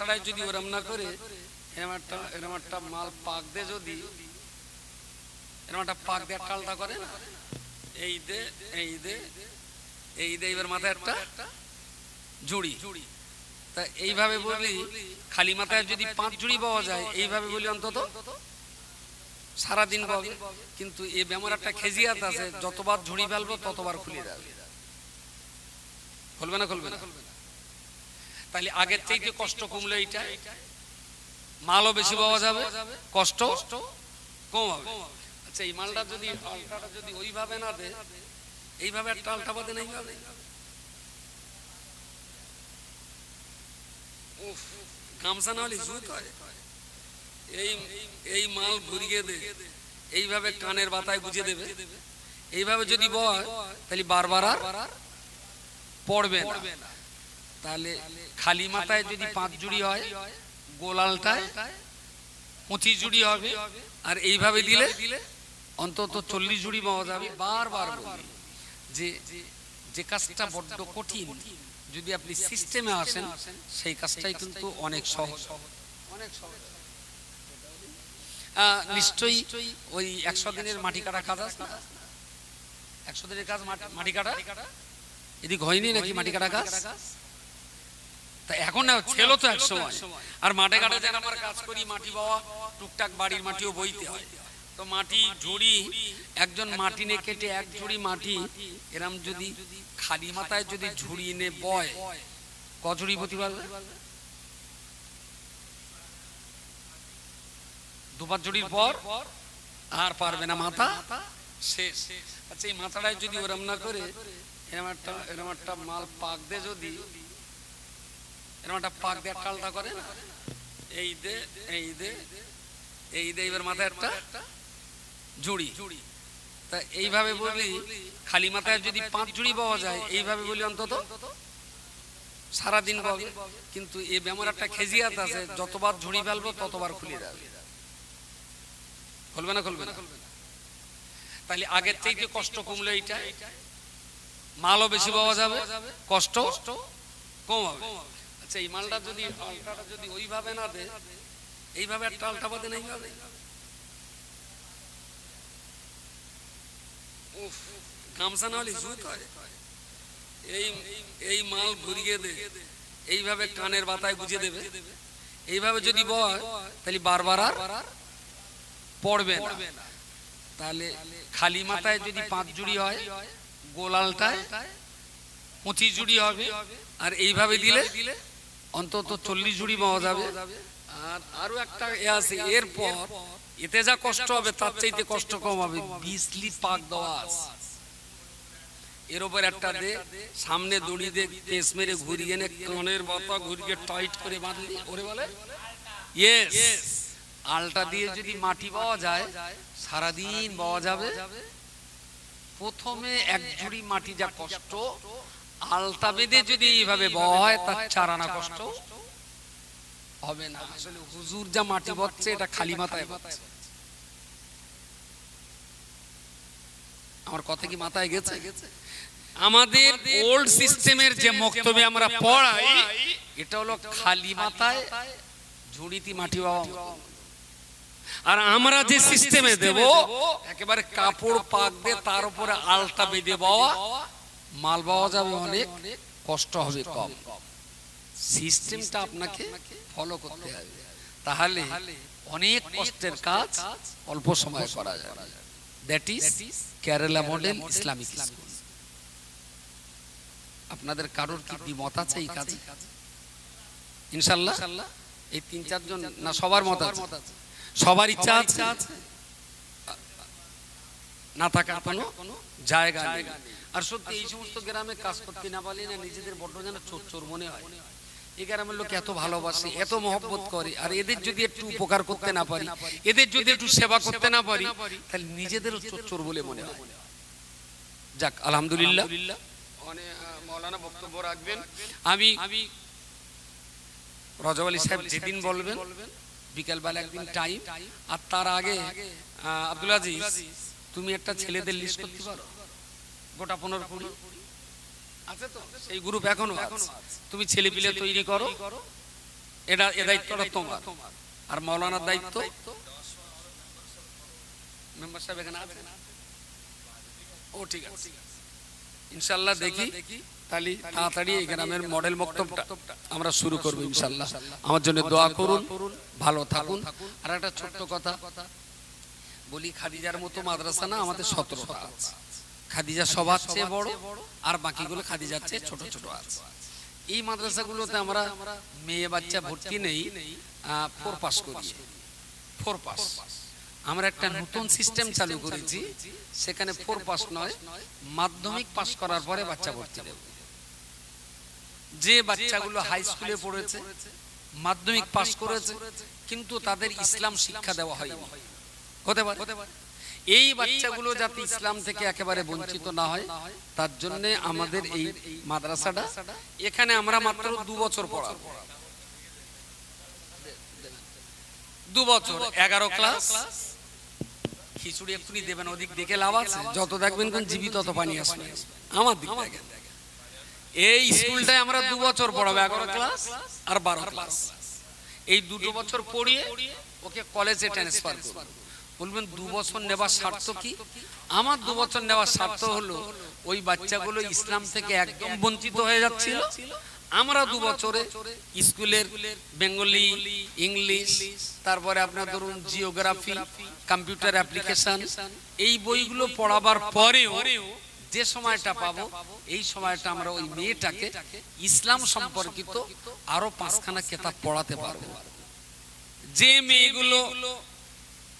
মাথাটায় যদি ওরম না করে, এরম একটা মাল পাক দে যদি, এরম একটা পাক করে না, এই দে এই দে এই দে, এবার মাথায় একটা জুড়ি। তা এইভাবে বলি খালি মাথায় যদি পাঁচ জুড়ি পাওয়া যায়, এইভাবে বলি অন্তত সারাদিন পাবে। কিন্তু এই ব্যামোর একটা খেজিয়াত আছে, যতবার ঝুড়ি ফেলব ততবার খুলে যাবে। খুলবে না খুলবে না? তাহলে আগের চাইতে কষ্ট কমলো এইটা। মালও বেশি পাওয়া যাবে কষ্ট কম হবে। আচ্ছা এই মালটা যদি আলটাটা যদি ওইভাবে না দে এইভাবে একটা আলটা বাদে না এইভাবে উফ, গামছা না হলে জুত হয় এই এই মাল ঘুরিয়ে দে। এইভাবে কানের বাতায় গুজে দেবে। এইভাবে যদি বয় তাহলে বারবার আর পড়বে না। তাহলে খালি মাথায় যদি পাঁচ জুড়ি হয়, গোলালটায় পঁচিশ জুড়ি হবে। আর এইভাবে দিলে দিলে অন্তত চল্লিশ জুড়ি পাওয়া যাবে। বারবার যে যে কাজটা বড্ড কঠিন, যদি আপনি সিস্টেমে আসেন, সেই কাজটাই কিন্তু অনেক সহজ। অনেক সহজ নিশ্চয়ই ওই একশো দিনের মাটি কাটা কাজ আছে একশো দিনের কাজ মাটি- মাটি কাটা? এদিক হয়নি নাকি মাটি কাটা কাজ? তা এখন ছিল তো এক সময় আর মাঠে ঘাটে যেন আমার কাজ করি মাটি বাওয়া টুকটাক বাড়ির মাটিও বইতে হয়। তো মাটি ঝুড়ি একজন মাটি নে কেটে এক ঝুড়ি মাটি এরম যদি খালি মাথায় যদি ঝুড়ি নে বয় ক ঝুড়ি প্রতি পারবে দুবার ঝুড়ির পর আর পারবে না মাথা। শেষ। আচ্ছা এই মাথাটায় যদি ওরম না করে এরম একটা এরম একটা মাল পাক দে যদি এরকম একটা পাক দিয়ে টালটা করে না এই দে এই দে এই দে এবার মাথায় একটা জুড়ি। তা এইভাবে বলি খালি মাথায় যদি পাঁচ জুড়ি পাওয়া যায় এইভাবে বলি অন্তত সারাদিন পাবে। কিন্তু এই ব্যামোর একটা খেজিয়াত আছে যতবার ঝুড়ি ফেলব ততবার খুলে যাবে খুলবে না খুলবে না? তাহলে আগের থেকে কষ্ট কমলো এইটা। মালও বেশি পাওয়া যাবে কষ্ট কম হবে। আচ্ছা এই মালটা যদি আলটাটা যদি ওইভাবে না দে এইভাবে একটা আলটা বাদে না? এইভাবে গামছা না হলে জুত হয় এই এই মাল ঘুরিয়ে দে, এইভাবে কানের বাতায় গুজে দেবে। এইভাবে যদি বয়, তাহলে বারবার আর পড়বে না। তাহলে খালি মাথায় যদি পাঁচ জুড়ি হয়, গোলালটায় পঁচিশ জুড়ি হবে, আর এইভাবে দিলে অন্তত চল্লিশ জুড়ি পাওয়া যাবে। আর আরও একটা এ আছে, এরপর এতে যা কষ্ট হবে, তার চাইতে কষ্ট কম হবে। বিজলি পাক দেওয়া আছে। এর উপর একটা দে, সামনে দড়ি দে পেস মেরে ঘুরিয়ে নে, কানের বাতা ঘুরিয়ে টাইট করে বাঁধলি। ওরে বলে? ইয়েস আলটা দিয়ে যদি মাটি পাওয়া যায়, সারাদিন পাওয়া যাবে। প্রথমে এক ঝুড়ি মাটি যা কষ্ট আলতা বেঁধে যদি এইভাবে বয়, তার চারানা কষ্ট হবে না। আসলে হুজুর যা মাটি বচ্ছে, এটা খালি মাথায় বচ্ছে। আমার কথা কি মাথায় গেছে? আমাদের ওল্ড সিস্টেমের যে আমরা পড়াই, এটা হলো খালি মাথায় ঝুড়িতি মাটি বাবা। আর আমরা যে সিস্টেমে দেব, একেবারে কাপড় পাক দিয়ে তার উপরে আলটা বেঁধে বাওয়া মাল পাওয়া যাবে অনেক, কষ্ট হবে কম। সিস্টেমটা আপনাকে ফলো করতে হবে। তাহলে অনেক কষ্টের কাজ অল্প সময় করা যাবে। That is Kerala model Islamic school আপনাদের কারোর কি দ্বিমত আছে এই কাজে? ইনশাল্লাহ? এই তিন চারজন না, সবার মত আছে? সবার ইচ্ছা আছে? না থাকার কোনো জায়গা নেই। আর সত্যি এই সমস্ত গ্রামে কাজ করতে না পারলে না নিজেদের বড্ড যেন চোর চোর মনে হয়। এই গ্রামের লোক এত ভালোবাসে এত মহব্বত করে আর এদের যদি একটু উপকার করতে না পারি এদের যদি একটু সেবা করতে না পারি তাহলে নিজেদেরও চোর চোর বলে মনে হয়। যাক আলহামদুলিল্লাহ। মৌলানা বক্তব্য রাখবেন। আমি আমি রজব আলী সাহেব যেদিন বলবেন বিকালবেলা একদিন টাইম আর তার আগে আব্দুল আজিজ তুমি একটা ছেলেদের লিস্ট করতে পারো? গোটা পনেরো কুড়ি। আছে তো? সেই গ্রুপ এখনও তুমি ছেলে পিলে তৈরি করো। এটা এ দায়িত্বটা তোমার। আর মৌলানার দায়িত্ব? মেম্বার সাহেব এখানে আছে? ও ঠিক আছে। ইনশাল্লাহ দেখি। তাহলে তাড়াতাড়ি এই গ্রামের মডেল বক্তব্যটা আমরা শুরু করব ইনশাল্লাহ। আমার জন্য দোয়া করুন। ভালো থাকুন। আর একটা ছোট্ট কথা বলি খাদিজার মতো মাদ্রাসা না আমাদের সতেরোটা আছে। খাদিজা সবার চেয়ে বড় আর বাকিগুলো খাদিজার চেয়ে ছোট ছোট আছে। এই মাদ্রাসাগুলোতে আমরা মেয়ে বাচ্চা ভর্তি নেই ফোর পাস করি ফোর পাস আমরা একটা নতুন সিস্টেম চালু করেছি সেখানে ফোর পাস নয় মাধ্যমিক পাস করার পরে বাচ্চা ভর্তি দেব। যে বাচ্চাগুলো হাই স্কুলে পড়েছে মাধ্যমিক পাস করেছে কিন্তু তাদের ইসলাম শিক্ষা দেওয়া হয়নি। হতে পারে। এই বাচ্চাগুলো যাতে ইসলাম থেকে একেবারে বঞ্চিত না হয়, তার জন্য আমাদের এই মাদ্রাসাটা, এখানে আমরা মাত্র দু বছর পড়াবো। দু বছর, এগারো ক্লাস। খিচুড়ি এক্ষুনি দেবেন, ওদিক দেখে লাভ আছে। যত দেখবেন কোন জীবিত, তত পানি আসবে। আমার দিক এই স্কুলটায় আমরা দু বছর পড়াবো, এগারো ক্লাস আর বারো ক্লাস। এই দুটো বছর পড়িয়ে ওকে কলেজে ট্রান্সফার করব। বলবেন, দু বছর নেওয়ার স্বার্থ কি? আমার দু বছর নেওয়ার স্বার্থ হলো, ওই বাচ্চাগুলো ইসলাম থেকে একদম বঞ্চিত হয়ে যাচ্ছিল। আমরা দু বছরে স্কুলের বেঙ্গলি, ইংলিশ, তারপরে আপনার ধরুন জিওগ্রাফি, কম্পিউটার অ্যাপ্লিকেশন, এই বইগুলো পড়াবার পরেও যে সময়টা পাবো, এই সময়টা আমরা ওই মেয়েটাকে ইসলাম সম্পর্কিত আরও পাঁচখানা কেতাব পড়াতে পারব। যে মেয়েগুলো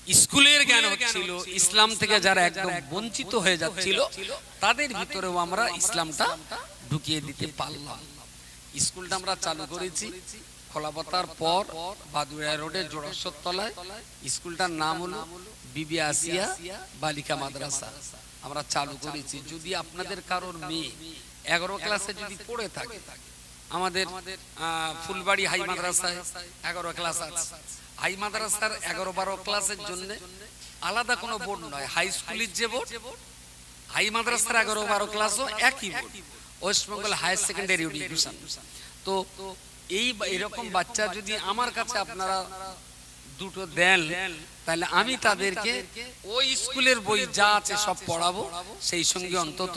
স্কুলের জ্ঞান হচ্ছিল ইসলাম থেকে যারা একদম বঞ্চিত হয়ে যাচ্ছিল তাদের ভিতরেও আমরা ইসলামটা ঢুকিয়ে দিতে পারলাম। স্কুলটা আমরা চালু করেছি খোলাপতার পর বাদুড়া রোডের জোড়াশ্বর তলায়। স্কুলটার নাম হলো বিবি আসিয়া বালিকা মাদ্রাসা। আমরা চালু করেছি যদি আপনাদের কারোর মেয়ে এগারো ক্লাসে যদি পড়ে থাকে আমাদের ফুলবাড়ি হাই মাদ্রাসায় এগারো ক্লাস আছে। হাই মাদ্রাসার এগারো বারো ক্লাসের জন্য আলাদা কোনো বোর্ড নয়, হাই স্কুলের যে বোর্ড, হাই মাদ্রাসার এগারো বারো ক্লাসও একই board, West Bengal Higher Secondary Education তো এই এরকম বাচ্চা যদি আমার কাছে আপনারা দুটো দেন, তাহলে আমি তাদেরকে ওই স্কুলের বই যা আছে সব পড়াবো, সেই সঙ্গে অন্তত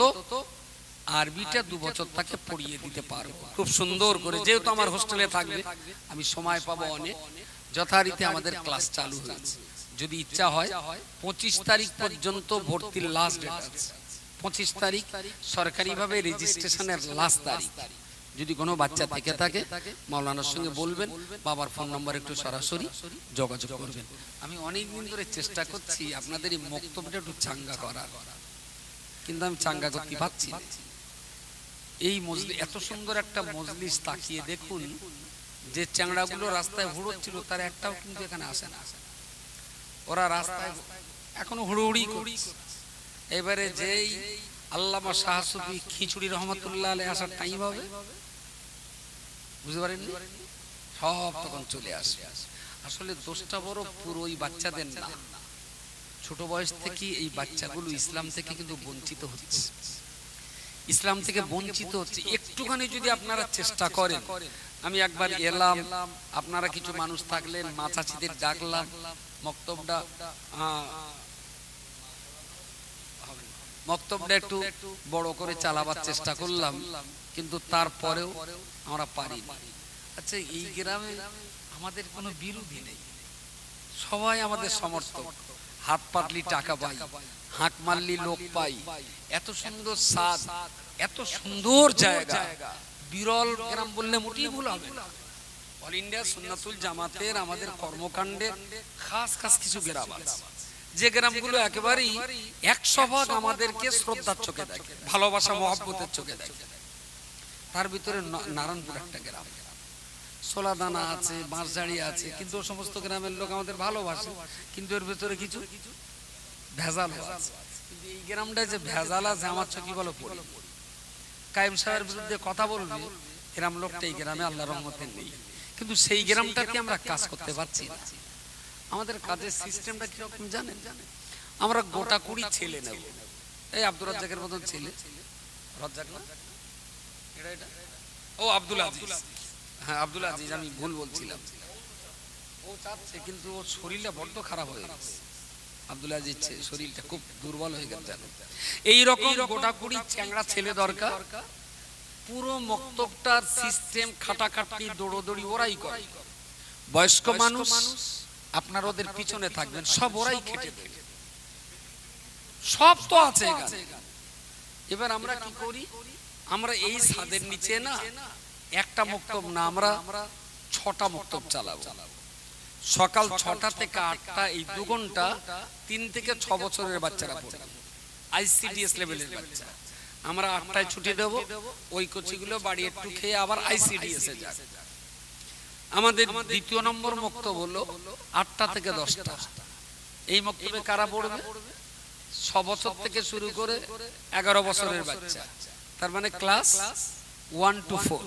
আরবিটা দু বছর তাকে পড়িয়ে দিতে পারব। খুব সুন্দর করে, যেহেতু আমার হোস্টেলে থাকবে, আমি সময় পাবো অনেক। যথারীতি আমাদের ক্লাস চালু হয়েছে। যদি ইচ্ছা হয়, পঁচিশ তারিখ পর্যন্ত ভর্তির লাস্ট ডেট আছে। পঁচিশ তারিখ সরকারিভাবে রেজিস্ট্রেশনের লাস্ট তারিখ। যদি কোনো বাচ্চা থেকে থাকে, মাওলানার সঙ্গে বলবেন, বাবার ফোন নম্বর একটু সরাসরি যোগাযোগ করবেন। আমি অনেক দিন ধরে চেষ্টা করছি আপনাদের এই বক্তব্যটা একটু চাঙ্গা করার। কিন্তু আমি চাঙ্গা করতে পারছি এই মজলি এত সুন্দর একটা মজলিস তাকিয়ে দেখুন যে চ্যাংড়াগুলো রাস্তায় হুড়োচ্ছিল, তার একটাও কিন্তু এখানে আসে না। ওরা রাস্তায় এখনও হুড়োহুড়ি করছে। এবারে যেই আল্লামা শাহসুফি খিচুড়ি রহমতুল্লাহ আলাই আসার টাইম হবে, বুঝতে পারেননি? সব তখন চলে আসবে। আসলে দোষটা বড় পুরো ওই বাচ্চাদের না। ছোট বয়স থেকে এই বাচ্চাগুলো ইসলাম থেকে কিন্তু বঞ্চিত হচ্ছে। ইসলাম থেকে বঞ্চিত হচ্ছে। একটুখানি যদি আপনারা চেষ্টা করেন আমি একবার এলাম, আপনারা কিছু মানুষ থাকলেন, মা চাচিদের ডাকলাম, মক্তবটা মক্তবটা একটু বড় করে চালাবার চেষ্টা করলাম, কিন্তু তারপরেও আমরা পারি আচ্ছা এই গ্রামে আমাদের কোনো বিরোধী নেই। সবাই আমাদের সমর্থক। হাত পাতলি টাকা পাই, হাঁক মারলি লোক পাই। এত সুন্দর স্বাদ, এত সুন্দর জায়গা। বিরল গ্রাম বললে মোটেই ভুল হবে অল ইন্ডিয়া সুন্নাতুল জামাতের আমাদের কর্মকাণ্ডের খাস খাস কিছু গ্রাম আছে। যে গ্রামগুলো একেবারেই একশো ভাগ আমাদেরকে শ্রদ্ধার চোখে দেখে, ভালোবাসা, মহব্বতের চোখে দেখে। তার ভিতরে নারায়ণপুর একটা গ্রাম। সোলাদানা আছে, বাঁশঝাড়ি আছে, কিন্তু সমস্ত গ্রামের লোক আমাদের ভালোবাসে। কিন্তু এর ভিতরে কিছু? ভেজাল আছে। কিন্তু এই গ্রামটা যে ভেজাল আছে, আমার চোখে বলো পড়ি? কায়েম সাহেবের বিরুদ্ধে কথা বলবে এরাম লোকটা এই গ্রামে আল্লাহ রহমতের নেই। কিন্তু সেই গ্রামটাতে আমরা কাজ করতে পারছি না? আমাদের কাজের সিস্টেমটা কীরকম জানেন? আমরা গোটা কুড়ি ছেলে নেব। এই আব্দুর রাজ্জাকের মতন ছেলে। রাজ্জাক ও আব্দুল আজিজ। হ্যাঁ আব্দুল আজিজ, আমি ভুল বলছিলাম। ও চাচ্ছে, কিন্তু ওর শরীরটা বড্ড খারাপ হয়ে গেছে। আব্দুল আজিজ শরীরটা খুব দুর্বল হয়ে গেছে এই রকম গোটা কুড়ি চ্যাংড়া ছেলে দরকার। পুরো মক্তবটার সিস্টেম দৌড়োদৌড়ি ওরাই করে। বয়স্ক মানুষ আপনার ওদের পিছনে থাকবেন সব ওরাই খেটে দেবে। সব তো আছে এবার আমরা কি করি? আমরা এই ছাদের নিচে না একটা মক্তব না আমরা ছটা মক্তব চালাবো। সকাল ছটা থেকে আটটা এই দু ঘণ্টা তিন থেকে ছ বছরের বাচ্চারা পড়বে আইসিডিএস লেভেলের বাচ্চা। আমরা আটটায় ছুটি দেব, ওই কোচিগুলো বাড়ি একটু খেয়ে আবার আইসিডিএস এ যাক। আমাদের দ্বিতীয় নম্বর মক্তব হলো আটটা থেকে দশটা। এই মক্তবে কারা পড়বে? ছ বছর থেকে শুরু করে এগারো বছরের বাচ্চা। তার মানে ক্লাস ওয়ান টু ফোর।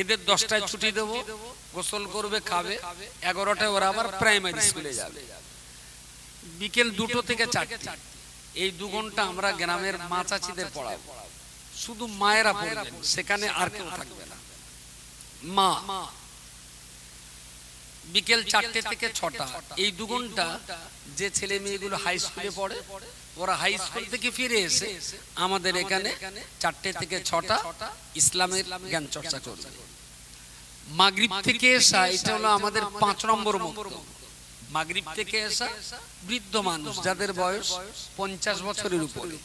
এদের দশটায় ছুটি দেব, গোসল করবে, খাবে। এগারোটায় ওরা আবার প্রাইমারি স্কুলে যাবে। বিকেল দুটো থেকে চারটে। এই দু ঘণ্টা আমরা গ্রামের মা চাচিদের পড়াবো। শুধু মায়েরা পড়বেন সেখানে আর কেউ থাকবে না। মা। বিকেল চারটে থেকে ছটা। এই দু ঘণ্টা যে ছেলে মেয়েগুলো হাই স্কুলে পড়ে ওরা হাই স্কুল থেকে ফিরে এসে আমাদের এখানে চারটে থেকে ছটা ইসলামের জ্ঞান চর্চা করবে। মাগরিব থেকে এসা এটা হলো আমাদের পাঁচ নম্বর মুক্ত। মাগরিব থেকে এসা বৃদ্ধ মানুষ যাদের বয়স পঞ্চাশ বছরের উপরে।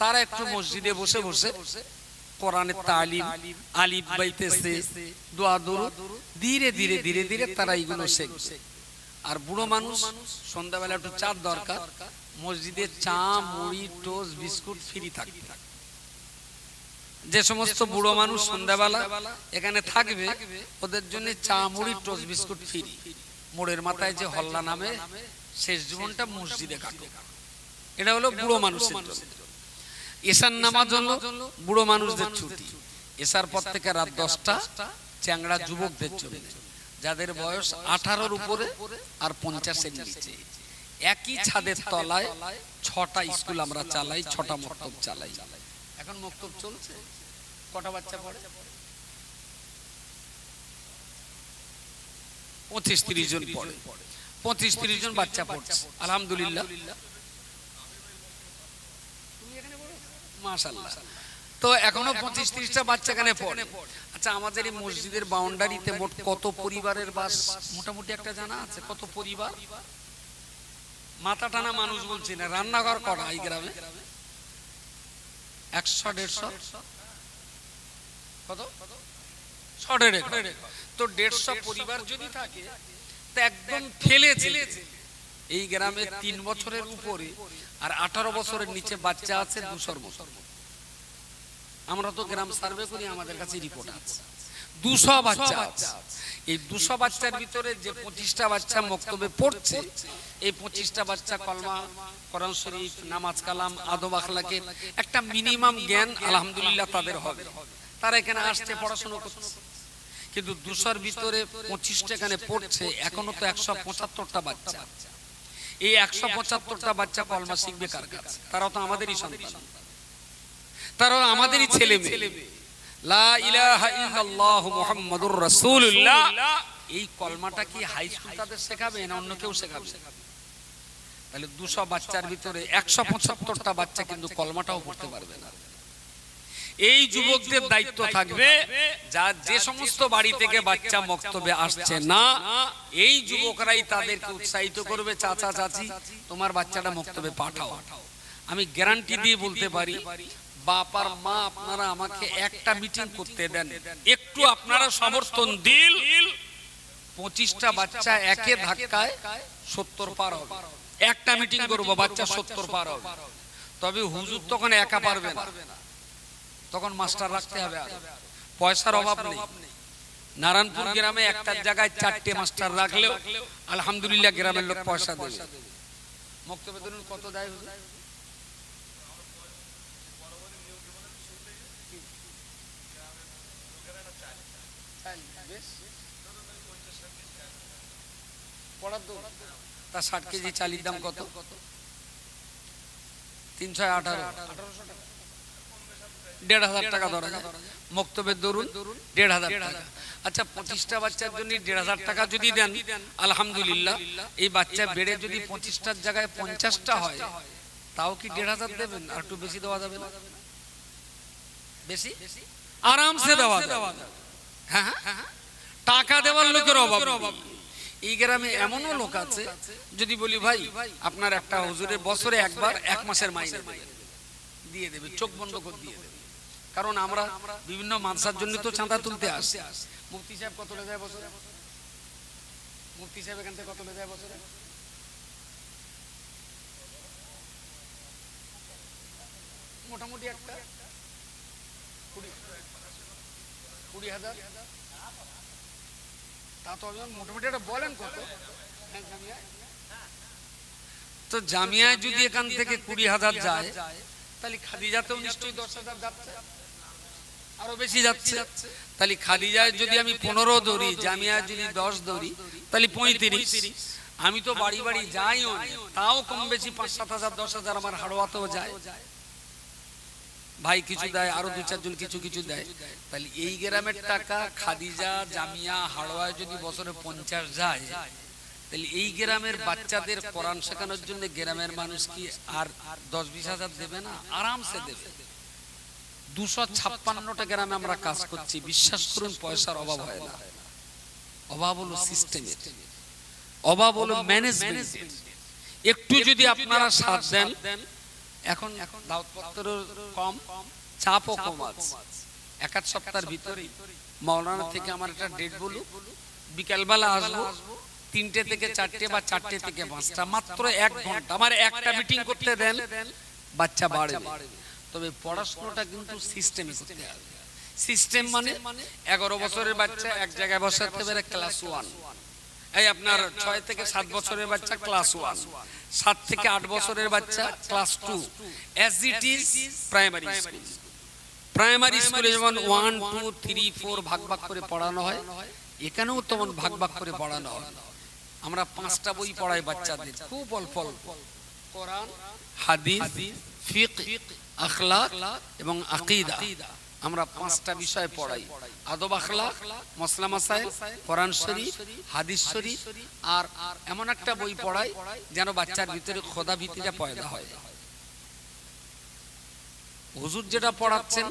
তারা একটু মসজিদে বসে বসে কোরআনের তালিম আলিফ বাইতেছে দোয়া দরুদ। ধীরে ধীরে ধীরে ধীরে তারা এইগুলো শেখবে। আর বুড়ো মানুষ সন্ধ্যাবেলা একটু চার দরকার। মসজিদে চা মুড়ি টোস্ট বিস্কুট ফ্রি থাকবে। যে সমস্ত বুড়ো মানুষ সন্ধ্যাবেলা এখানে থাকবে ওদের জন্য চা মুড়ি টোস্ট বিস্কুট ফ্রি। মোড়ের মাথায় যে হল্লা নামে শেষ জীবনটা মসজিদে কাটে। এটা হলো বুড়ো মানুষের জন্য। এশার নামাজ হলো বুড়ো মানুষদের ছুটি। এসার পর থেকে রাত দশটা চ্যাংড়া যুবকদের জন্য যাদের বয়স আঠারোর উপরে আর পঞ্চাশের নিচে। একই ছাদের তলায় ছটা স্কুল আমরা চালাই ছটা মক্তব চালাই। এখন মক্তব চলছে? কটা বাচ্চা পড়ে? পঁচিশ তিরিশ জন পড়ে। পঁচিশ তিরিশ জন বাচ্চা পড়ছে। আলহামদুলিল্লাহ। তো এখনও পঁচিশ তিরিশটা বাচ্চা এখানে পড়ে। আচ্ছা আমাদের এই মসজিদের বাউন্ডারিতে মোট কত পরিবারের বাস? মোটামুটি একটা জানা আছে? কত পরিবার? মাথা টানা মানুষ বলছি না, রান্নাঘর করা এই গ্রামে? একশো, দেড়শো? কত? দেড় তো দেড়শো পরিবার যদি থাকে, তা একদম ফেলে এই গ্রামে তিন বছরের উপরে আর আঠারো বছরের নিচে বাচ্চা আছে দুশোর বছর আমরা তো গ্রাম সার্ভে করি, আমাদের কাছে রিপোর্ট আছে। দুশো বাচ্চা আছে। এই দুশো বাচ্চার ভিতরে যে পঁচিশটা বাচ্চা মক্তবে পড়ছে, এই পঁচিশটা বাচ্চা কলমা, কোরআন শরীফ, নামাজ কালাম, আদব আখলাকে একটা মিনিমাম জ্ঞান আলহামদুলিল্লাহ তাদের হবে। তারা এখানে আসছে, পড়াশোনা করছে। কিন্তু দুশোর ভিতরে পঁচিশটা এখানে পড়ছে, এখনও তো একশো পঁচাত্তরটা বাচ্চা। এই একশো পঁচাত্তরটা বাচ্চা কলমা শিখবে কার কাছে? তারা তো আমাদেরই সন্তান। তারা আমাদেরই ছেলে লা এই কলমাটা কি হাই স্কুল তাদের শেখাবে না অন্য কেউ শেখাবে? তাহলে দুশো বাচ্চার ভিতরে একশো পঁচাত্তরটা বাচ্চা কিন্তু কলমাটাও পড়তে পারবে না। এই যুবকদের দায়িত্ব থাকবে যা যে সমস্ত বাড়ি থেকে বাচ্চা মক্তবে আসছে না, এই যুবকরাই তাদেরকে উৎসাহিত করবে, চাচা, চাচি, তোমার বাচ্চাটা মক্তবে পাঠাও। আমি গ্যারান্টি দিয়ে বলতে পারি, বাপার মা আপনারা আমাকে একটা মিটিং করতে দেন। একটু আপনারা সমর্থন দিল, পঁচিশটা বাচ্চা একে ধাক্কায় সত্তর পার হবে। একটা মিটিং করব, বাচ্চা সত্তর পার হবে। তবে হুজুর তখন একা পারবে না। তখন মাস্টার রাখতে হবে আর। পয়সার অভাব নেই। নারায়ণপুর গ্রামে একটা জায়গায় চারটে মাস্টার রাখলেও আলহামদুলিল্লাহ গ্রামের লোক পয়সা দেবে। মক্তবে ধরুন কত দেয় তা ষাট কেজি চালির দাম কত? তিনশো আঠারো। দেড় হাজার টাকা ধরা যায় মক্তবের দরুন দেড় হাজার টাকা। আচ্ছা পঁচিশটা বাচ্চার জন্য দেড় হাজার টাকা যদি দেন আলহামদুলিল্লাহ। এই বাচ্চা বেড়ে যদি পঁচিশটার জায়গায় পঞ্চাশটা হয় তাও কি দেড় হাজার দেবেন? আর একটু বেশি দেওয়া যাবে না? বেশি? আরামসে দেওয়া যাবে। হ্যাঁ হ্যাঁ, হ্যাঁ টাকা দেওয়ার লোকের অভাব। এই গ্রামে এমনও লোক আছে যদি বলি ভাই আপনার একটা হুজুরের বছরে একবার এক মাসের মাইনে দিয়ে দেবে চোখ বন্ধ করে দিয়ে দেবে। কারণ আমরা বিভিন্ন মানসার জন্য তো চাঁদা তুলতে আসি। মুফতি সাহেব কত লে যায় বছরে মুফতি সাহেব এখান থেকে কত লে যায় বছরে মোটামুটি একটা। কুড়ি হাজার। তা তো মোটামুটি একটা বলেন কত? হ্যাঁ, তো জামিয়ায় যদি এখান থেকে কুড়ি হাজার যায় তাহলে খাদিজাতেও নিশ্চয়ই দশ হাজার যাচ্ছে। আরও বেশি যাচ্ছে। তাহলে খাদিজায় যদি আমি পনেরো ধরি জামিয়ায় যদি দশ ধরি তাহলে পঁয়ত্রিশ। আমি তো বাড়ি বাড়ি যাইও না, তাও কম বেশি পাঁচ সাত হাজার দশ হাজার আমার হাড়োয়াতেও যায়। ভাই কিছু দেয় আরও দু চারজন কিছু কিছু দেয়। তাহলে এই গ্রামের টাকা খাদিজা জামিয়া হাড়োয়ায় যদি বছরে পঞ্চাশ যায় তাহলে এই গ্রামের বাচ্চাদের কোরআন শেখানোর জন্য গ্রামের মানুষ কি আর দশ বিশ হাজার দেবে না? আরামসে দেবে। দুশো ছাপ্পান্নটা গ্রামে আমরা কাজ করছি। বিশ্বাস করুন পয়সার অভাব হয় না। অভাব হলো সিস্টেমের। অভাব হলো ম্যানেজমেন্ট একটু যদি আপনারা সাথ দেন এখন দাওয়াতপত্র কম চাপও কম আছে। এক আধ সপ্তাহের ভিতরে মাওলানা থেকে আমার একটা ডেট বলুক। বিকালবেলা আসব। তিনটে থেকে চারটে বা চারটে থেকে পাঁচটা। মাত্র এক ঘণ্টা। আমার একটা মিটিং করতে দেন বাচ্চা বাড়বে। তবে পড়াশোনাটা কিন্তু সিস্টেমে করতে হবে। সিস্টেম মানে এগারো বছরের বাচ্চা এক জায়গায় বসাতে পারে ক্লাস ওয়ান এই আপনার ছয় থেকে সাত বছরের বাচ্চা ক্লাস ওয়ান সাত থেকে আট বছরের বাচ্চা class two as it is primary school primary স্কুলে যেমন ওয়ান টু থ্রি ফোর ভাগ ভাগ করে পড়ানো হয় এখানেও তেমন ভাগ ভাগ করে পড়ানো হয়। আমরা পাঁচটা বই পড়াই বাচ্চাদের খুব অল্প অল্প। কোরআন হাদিস ফিক আখলাক এবং আকিদা। আমরা পাঁচটা বিষয় পড়াই। আদব আখলাক, মসলা মাসাইল, কোরআন শরীফ, হাদিস শরীফ, আর এমন একটা বই পড়াই যেন বাচ্চার ভিতরে খোদা ভীতিটা পয়দা হয়। হুজুর যেটা পড়াচ্ছেন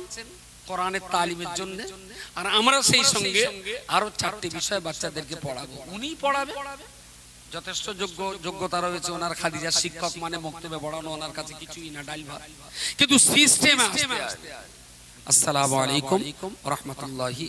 কোরআনের তালিমের জন্য, আর আমরা সেই সঙ্গে আরও চারটি বিষয় বাচ্চাদেরকে পড়াবো। উনি পড়াবে? যথেষ্ট যোগ্য, যোগ্যতা রয়েছে ওনার খাদিজার শিক্ষক মানে বক্তব্য পড়ানো ওনার কাছে কিছুই না, ডাইল ভাত। কিন্তু সিস্টেম আসসালামু আলাইকুম রহমতুল্লাহি